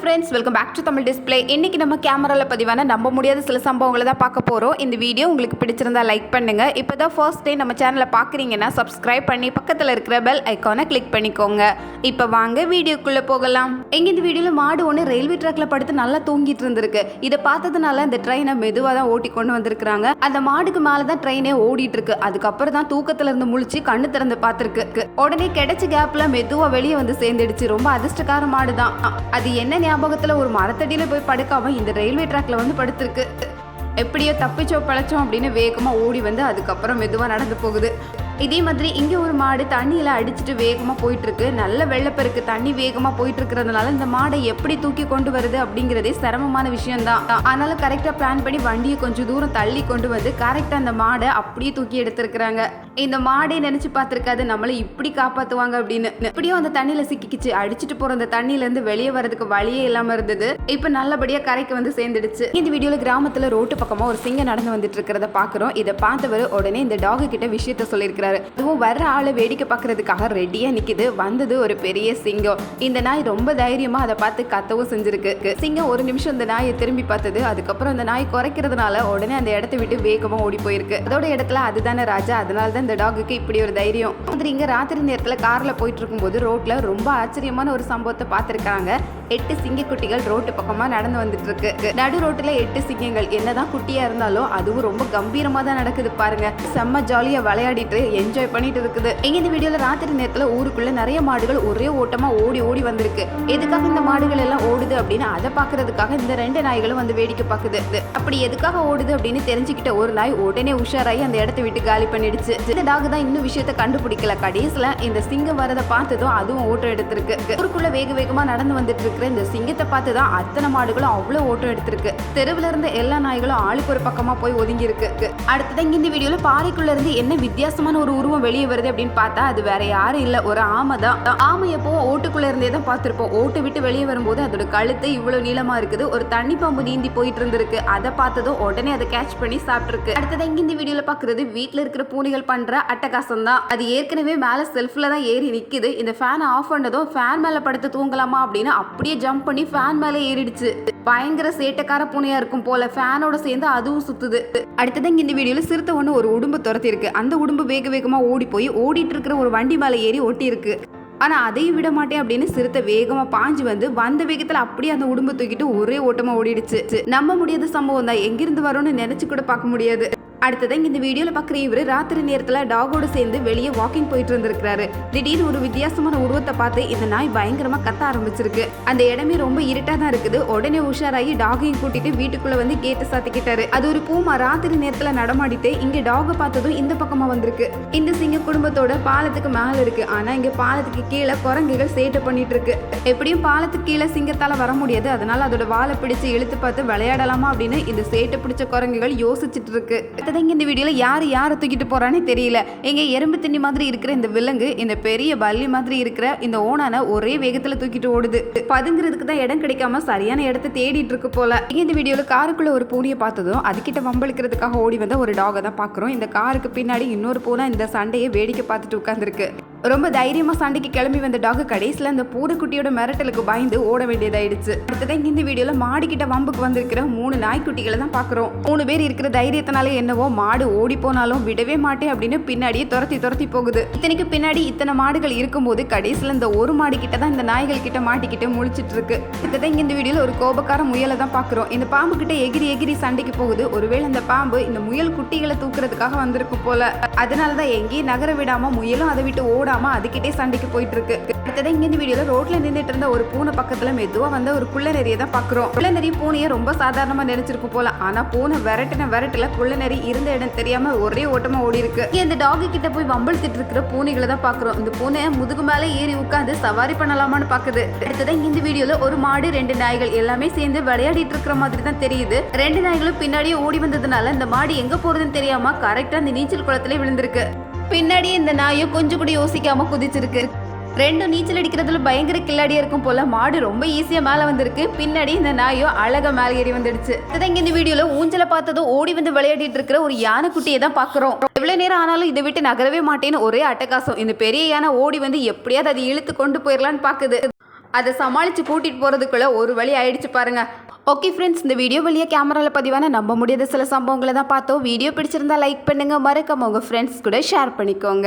Friends welcome back to Tamil display இன்னைக்கு நம்ம கேமராவில் பதிவான நம்ப முடியாத சில சம்பவங்களை தான் பார்க்க போகிறோம் இந்த வீடியோ உங்களுக்கு பிடிச்சிருந்தா லைக் பண்ணுங்க. இப்போ தான் ஃபர்ஸ்ட் டே நம்ம சேனலை பார்க்குறீங்கன்னா சப்ஸ்கிரைப் பண்ணி பக்கத்தில் இருக்கிற பெல் ஐக்கானை கிளிக் பண்ணிக்கோங்க. இப்போ வாங்க வீடியோக்குள்ளே போகலாம். எங்க இந்த வீடியோவில் மாடு ஒன்று ரயில்வே ட்ராக்ல படுத்து நல்லா தூங்கிட்டு இருந்திருக்கு. இதை பார்த்ததுனால இந்த ட்ரெயினை மெதுவாக தான் ஓட்டி கொண்டு வந்திருக்கிறாங்க. அந்த மாடுக்கு மேலே தான் ட்ரெயினே ஓடிட்டு இருக்கு. அதுக்கப்புறம் தான் தூக்கத்துல இருந்து முழிச்சு கண்ணு திறந்து பார்த்துருக்கு. உடனே கிடைச்ச கேப்ல மெதுவாக வெளியே வந்து சேர்ந்துடுச்சு. ரொம்ப அதிர்ஷ்டக்கார மாடு தான் அது என்ன ஞாபகத்துல ஒரு மரத்தடியில போய் படுக்காம இந்த ரயில்வே ட்ராக்ல வந்து படுத்திருக்கு. எப்படியோ தப்பிச்சோ பழச்சோம் அப்படின்னு வேகமா ஓடி வந்து அதுக்கப்புறம் மெதுவா நடந்து போகுது. இதே மாதிரி இங்கே ஒரு மாடு தண்ணியில் அடிச்சுட்டு வேகமாக போயிட்டுருக்கு. நல்ல வெள்ளப்பெருக்கு தண்ணி வேகமாக போயிட்டு இருக்கிறதுனால இந்த மாடை எப்படி தூக்கி கொண்டு வருது அப்படிங்கிறதே சிரமமான விஷயம்தான். அதனால கரெக்டாக பிளான் பண்ணி வண்டியை கொஞ்சம் தூரம் தள்ளி கொண்டு வந்து கரெக்டாக அந்த மாடை அப்படியே தூக்கி எடுத்திருக்கிறாங்க. இந்த மாடே நினச்சி பார்த்துருக்காது நம்மளை இப்படி காப்பாற்றுவாங்க அப்படின்னு. எப்படியோ அந்த தண்ணியில் சிக்கிக்கிச்சு. அடிச்சிட்டு போகிற அந்த தண்ணியிலேருந்து வெளியே வரதுக்கு வழியே இல்லாமல் இருந்தது. இப்போ நல்லபடியாக கரைக்கு வந்து சேர்ந்துடுச்சு. இந்த வீடியோவில் கிராமத்தில் ரோட்டு பக்கமாக ஒரு சிங்கம் நடந்து வந்துட்டு இருக்கிறத பார்க்குறோம் இதை பார்த்தவர் உடனே இந்த டாகு கிட்ட விஷயத்த சொல்லியிருக்கிறார். அதுவும் வர்ற ஆளை வேடிக்கை பார்க்கறதுக்காக ரெடியாக நிற்கிது வந்தது ஒரு பெரிய சிங்கம். இந்த நாய் ரொம்ப தைரியமாக அதை பார்த்து கத்தவும் செஞ்சிருக்கு. சிங்கம் ஒரு நிமிஷம் இந்த நாயை திரும்பி பார்த்தது. அதுக்கப்புறம் அந்த நாய் குறைக்கிறதுனால உடனே அந்த இடத்த விட்டு வேகமாக ஓடி போயிருக்கு. அதோட இடத்துல அதுதானே ராஜா. அதனால தான் இந்த டாகுக்கு இப்படி ஒரு தைரியம். மாதிரி இங்க ராத்திரி நேரத்தில் காரில் போயிட்டு இருக்கும்போது ரோட்டில் ரொம்ப ஆச்சரியமான ஒரு சம்பவத்தை பார்த்துருக்காங்க. எட்டு சிங்கக்குட்டிகள் ரோட்டு பக்கமாக நடந்து வந்துட்டு இருக்கு நடு ரோட்டில் எட்டு சிங்கங்கள். என்னதான் குட்டியாக இருந்தாலும் அதுவும் ரொம்ப கம்பீரமாக தான் நடக்குது பாருங்க. செம்ம ஜாலியாக விளையாடிட்டு என்ஜாய் பண்ணிட்டு இருக்குது எங்க இந்த வீடியோல ராத்திரி நேரத்துல ஊருக்குள்ள நிறைய மாடுகள் ஒரே ஓட்டமா ஓடி ஓடி வந்திருக்கு. எதுக்காக இந்த மாடுகள் எல்லாம் ஓடுது அப்படின்னு அதை பாக்குறதுக்காக இந்த ரெண்டு நாய்களும் வந்து வேடிக்கை பார்க்குது. அப்படி எதுக்காக ஓடுது அப்படின்னு தெரிஞ்சுக்கிட்ட ஒரு நாய் உடனே உஷாராகி அந்த இடத்த விட்டு காலி பண்ணிடுச்சு. இந்த டாக் தான் இன்னும் விஷயத்த கண்டுபிடிக்கல. கடைசியில இந்த சிங்கம் வரதை பார்த்ததும் அதுவும் ஓட்டம் எடுத்திருக்கு. ஊருக்குள்ள வேக வேகமா நடந்து வந்துட்டு இருக்கிற இந்த சிங்கத்தை பார்த்து தான் அத்தனை மாடுகளும் அவ்வளவு ஓட்டம் எடுத்திருக்கு. தெருவுல இருந்த எல்லா நாய்களும் ஆளுக்கு ஒரு பக்கமா போய் ஒதுங்கி இருக்கு அடுத்ததான் இந்த வீடியோல பாறைக்குள்ள இருந்து என்ன வித்தியாசமான ஒரு உருவம் வெளியே வருது அப்படின்னு பார்த்தா அது வேற யாரும் இல்லை. ஒரு ஆமை தான். ஆமை எப்போ ஓட்டுக்குள்ளே இருந்தே தான் பார்த்துருப்போம். ஓட்டு விட்டு வெளியே வரும்போது அதோட கழுத்து இவ்வளோ நீளமாக இருக்குது. ஒரு தண்ணி பாம்பு நீந்தி போயிட்டு இருந்திருக்கு. அதை பார்த்ததும் உடனே அதை கேட்ச் பண்ணி சாப்பிட்ருக்கு அடுத்தது இங்கே இந்த வீடியோவில் பார்க்குறது வீட்டில் இருக்கிற பூனைகள் பண்ணுற அட்டகாசம் தான். அது ஏற்கனவே மேலே செல்ஃபில் தான் ஏறி நிற்கிது இந்த ஃபேனை ஆஃப் பண்ணதும் ஃபேன் மேலே படுத்து தூங்கலாமா அப்படின்னு அப்படியே ஜம்ப் பண்ணி ஃபேன் மேலே ஏறிடுச்சு. பயங்கர சேட்டைக்கார பூனையா இருக்கும் போல ஃபேனோட சேர்ந்து அதுவும் சுத்துது. அடுத்தது இங்க இந்த வீடியோல சிறுத்தை ஒண்ணு ஒரு உடும்பு துரத்தி இருக்கு அந்த உடும்பு வேக வேகமா ஓடி போய் ஓடிட்டு இருக்கிற ஒரு வண்டி மேலே ஏறி ஒட்டி இருக்கு ஆனா அதையும் விட மாட்டேன் அப்படின்னு சிறுத்தை வேகமா பாஞ்சு வந்து வந்த வேகத்துல அப்படியே அந்த உடும்பு தூக்கிட்டு ஒரே ஓட்டமா ஓடிடுச்சு. நம்ப முடியாத சம்பவம் தான். எங்கிருந்து வரும்னு நினைச்சு கூட பார்க்க முடியாது. அடுத்தது இங்கே இந்த வீடியோவில் பார்க்குற இவர் ராத்திரி நேரத்தில் டாகோடு சேர்ந்து வெளியே வாக்கிங் போயிட்டு இருந்திருக்கிறாரு திடீர்னு ஒரு வித்தியாசமான உருவத்தை பார்த்து இந்த நாய் பயங்கரமாக கத்த ஆரம்பிச்சிருக்கு. அந்த இடமே ரொம்ப இருட்டாக தான் இருக்குது. உடனே உஷாராகி டாகையும் கூட்டிட்டு வீட்டுக்குள்ளே வந்து கேட்டு சாத்திக்கிட்டாரு. அது ஒரு பூமா ராத்திரி நேரத்தில் நடமாடிட்டு இங்கே டாகை பார்த்ததும் இந்த பக்கமாக வந்திருக்கு. இந்த சிங்க குடும்பத்தோட பாலத்துக்கு மேலே இருக்கு. ஆனால் இங்கே பாலத்துக்கு கீழே குரங்குகள் சேட்டை பண்ணிட்டு இருக்கு எப்படியும் பாலத்துக்கு கீழே சிங்கத்தால் வர முடியாது. அதனால அதோட வாழை பிடிச்சு இழுத்து பார்த்து விளையாடலாமா அப்படின்னு இந்த சேட்டை பிடிச்ச குரங்குகள் யோசிச்சுட்டு இருக்கு. அடுத்தது இந்த வீடியோவில் யார் யாரை தூக்கிட்டு போகிறானே தெரியல. எங்க எறும்பு தண்ணி மாதிரி இருக்கிற இந்த விலங்கு இந்த பெரிய பல்லி மாதிரி இருக்கிற இந்த ஓனான ஒரே வேகத்தில் தூக்கிட்டு ஓடுது. பதுங்கிறதுக்கு தான் இடம் கிடைக்காம சரியான இடத்த தேடிட்டு இருக்கு போல. இந்த வீடியோவில் காருக்குள்ள ஒரு பூனையை பார்த்ததும் அதுக்கிட்ட வம்பளிக்கிறதுக்காக ஓடி வந்த ஒரு டாகை தான் பார்க்குறோம். இந்த காருக்கு பின்னாடி இன்னொரு பூனை இந்த சண்டையை வேடிக்கை பார்த்துட்டு உட்காந்துருக்கு ரொம்ப தைரியமாக சண்டைக்கு கிளம்பி வந்த டாக் கடைசியில் அந்த பூனைக்குட்டியோட மிரட்டலுக்கு பயந்து ஓட வேண்டியதாயிடுச்சு. அடுத்ததான் இந்த வீடியோவில் மாடிக்கிட்ட வம்புக்கு வந்திருக்கிற மூணு நாய்க்குட்டிகளை தான் பார்க்குறோம் மூணு பேர் இருக்கிற தைரியத்தினால என்னவோ மாடு ஓடி போனாலும் விடவே மாட்டேன் அப்படின்னு பின்னாடியே துரத்தி துரத்தி போகுது. இத்தனைக்கு பின்னாடி இத்தனை மாடுகள் இருக்கும்போது கடைசியில் இந்த ஒரு மாடு கிட்ட தான் இந்த நாய்கள் கிட்ட மாட்டிக்கிட்டு முழிச்சிட்டு இருக்கு. அடுத்ததான் இந்த வீடியோவில் ஒரு கோபக்கார முயலை தான் பார்க்குறோம் இந்த பாம்பு கிட்ட எகிரி எகிரி சண்டைக்கு போகுது. ஒருவேளை இந்த பாம்பு இந்த முயல் குட்டிகளை தூக்குறதுக்காக வந்திருக்கு போல. அதனாலதான் எங்கேயும் நகர விடாமல் முயலும் அதை விட்டு ஓடாம அதுக்கிட்டே சண்டைக்கு போயிட்டு இருக்கு அடுத்ததான் இங்க இந்த வீடியோல ரோட்ல நின்றுட்டு இருந்த ஒரு பூனை பக்கத்துல மெதுவா வந்த ஒரு குள்ள நெறியை தான் பாக்குறோம். குள்ள நெறி பூனையை ரொம்ப சாதாரணமா நினைச்சிருக்கும் போல. ஆனா பூனை விரட்டின விரட்டுல குள்ள நெறி இருந்த இடம் தெரியாம ஒரே ஓட்டமா ஓடி இருக்கு இந்த டாகு கிட்ட போய் வம்பழுத்திட்டு இருக்கிற பூனைகளை தான் பாக்குறோம். இந்த பூனை முதுகு மேல ஏறி உட்காந்து சவாரி பண்ணலாமான்னு பாக்குது. அடுத்ததான் இந்த வீடியோல ஒரு மாடு ரெண்டு நாய்கள் எல்லாமே சேர்ந்து விளையாடிட்டு இருக்கிற மாதிரி தான் தெரியுது. ரெண்டு நாய்களும் பின்னாடியே ஓடி வந்ததுனால இந்த மாடு எங்க போறதுன்னு தெரியாம கரெக்டா அந்த நீச்சல் குளத்துல விழுந்திருக்கு. பின்னாடி இந்த நாயும் கொஞ்சம் கூட யோசிக்காம குதிச்சிருக்கு. ரெண்டும் நீச்சல் அடிக்கிறதுல பயங்கர கில்லாடியா இருக்கும் போல மாடு ரொம்ப ஈஸியா மேல வந்திருக்கு. பின்னாடி இந்த நாயும் அழகா மேல ஏறி வந்துடுச்சு. இதுதான் இங்க இந்த வீடியோல ஊஞ்சல பார்த்ததும் ஓடி வந்து விளையாடிட்டு இருக்கிற ஒரு யானை குட்டியை தான் பாக்குறோம் எவ்வளவு நேரம் ஆனாலும் இதை விட்டு நகரவே மாட்டேன்னு ஒரே அட்டகாசம். இந்த பெரிய யானை ஓடி வந்து எப்படியாவது அதை இழுத்து கொண்டு போயிடலான்னு பாக்குது அதை சமாளித்து கூட்டிகிட்டு போகிறதுக்குள்ளே ஒரு வழி ஆயிடுச்சு பாருங்க. ஓகே ஃப்ரெண்ட்ஸ் இந்த வீடியோ வழியாக கேமராவில் பதிவான நம்ப முடியாத சில சம்பவங்களை தான் பார்த்தோம். வீடியோ பிடிச்சிருந்தா லைக் பண்ணுங்கள் மறக்காம உங்கள் ஃப்ரெண்ட்ஸ் கூட ஷேர் பண்ணிக்கோங்க.